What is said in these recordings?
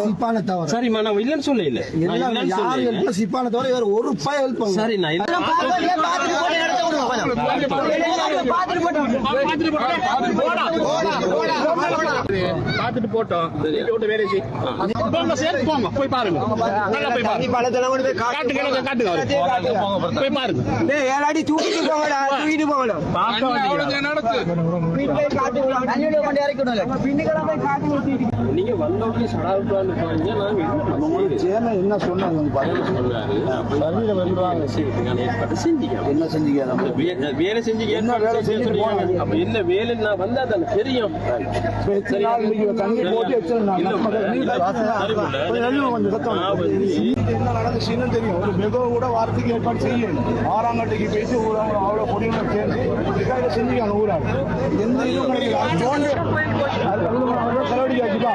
சிப்பான தவிர சரிம்மா நான் இல்லைன்னு சொல்ல இல்ல யாரு சொல்ல ஹெல்ப் சிப்பான தவிர வேற ஒரு ரூபாய் ஹெல்ப் பண்ணுங்க சரி நான் போட்டோம். வீட்டை விட்டு வேலை செய். போங்க சேர்த்து போங்க. போய் பாருங்க. நல்லா போய் பாருங்க. காட்டு கிழக்கு காட்டுங்க அவருக்கு. போய் பாருங்க. ஏழாடி தூக்கிட்டு போங்கடா. தூக்கிட்டு போங்கடா. நீங்க வந்த உடனே சடாவுக்கு பாருங்க நாங்க என்ன சேன என்ன சொன்னாங்க சொன்னாரு வழியில வருவாங்க செஞ்சீங்க என்ன செஞ்சீங்க நம்ம? வே- வேலை செஞ்சு என்ன வேலை செஞ்சுட்டு போனாங்க? அப்ப என்ன வேலை நான் வந்தா தானே தெரியும். தண்ணி போட்டு என்ன நடந்துச்சுன்னு தெரியும். ஒரு மெகோ கூட வாரத்துக்கு ஏற்பாடு செய்யணும். ஆறாங்கட்டைக்கு போயிட்டு ஊரா அவ்வளோ பொடிகளை சேர்ந்து. செஞ்சுக்காங்க ஊராக எந்த இதுவும் கிடையாது அது தோண்டு அது வந்து செலவழிக்க வச்சுப்பா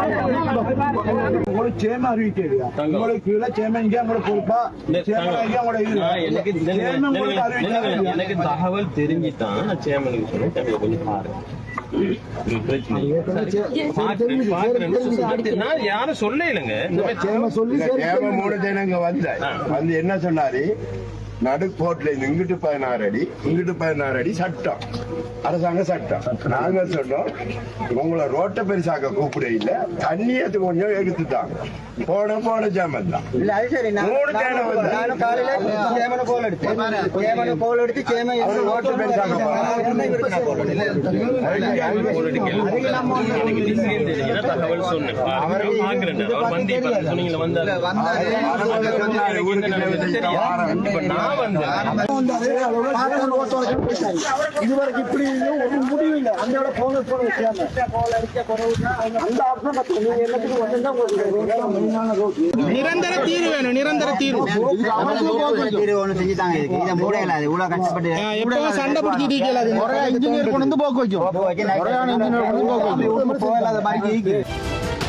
சேம அறிவிக்கிறீங்க உங்களுக்கு கீழே சேம இங்கே பொறுப்பா நான் எனக்கு தகவல் தெரிஞ்சுதான் நான் சேமனுக்கு சொன்னேன் கொஞ்சம் பாருங்க யாரும் சொல்ல இல்லைங்க. வந்து என்ன சொன்னாரு? நடுக்கோட்ல இருந்து இங்கிட்டு பதினாறு அடி இங்கிட்டு பதினாறு அடி சட்டம். அரசாங்க சட்டம். நாங்க சொன்னோம் உங்களை ரோட்டை பெருசாக்க கூப்பிட இல்ல தண்ணியத்து கொஞ்சம் எடுத்துட்டாங்க போன போன ஜாமன் தான். மூணு வந்து கோல் எடுத்து ரோட்டு பெருசாக்க தகவல் சொன்னேன் பாருங்க, பாக்குறேன். அவர் வந்து இப்ப சொன்னீங்களே வந்தாரு இப்ப நான் வந்தேன். இதுவரைக்கும் இப்படி இருந்தும் ஒரு முடிவு இல்லை அந்த இடம் போன போன சேம அந்த ஆப்ஷன் கத்துக்கணும் நீங்க எல்லாத்துக்கும் ஒண்ணுதான் உங்களுக்கு மெயினான ரோட் நிரந்தர தீர்வு வேணும் நிரந்தர தீர்வு தீர்வு ஒண்ணு செஞ்சுட்டாங்க இதுக்கு இதை மூடையில அது இவ்வளவு கஷ்டப்பட்டு எப்பவும் சண்டை பிடிச்சிட்டு இருக்கல இன்ஜினியர் கொண்டு வந்து போக்கு வைக்கும் கொண்டு போக்கு வைக்கும். போகாத மாதிரி Peace.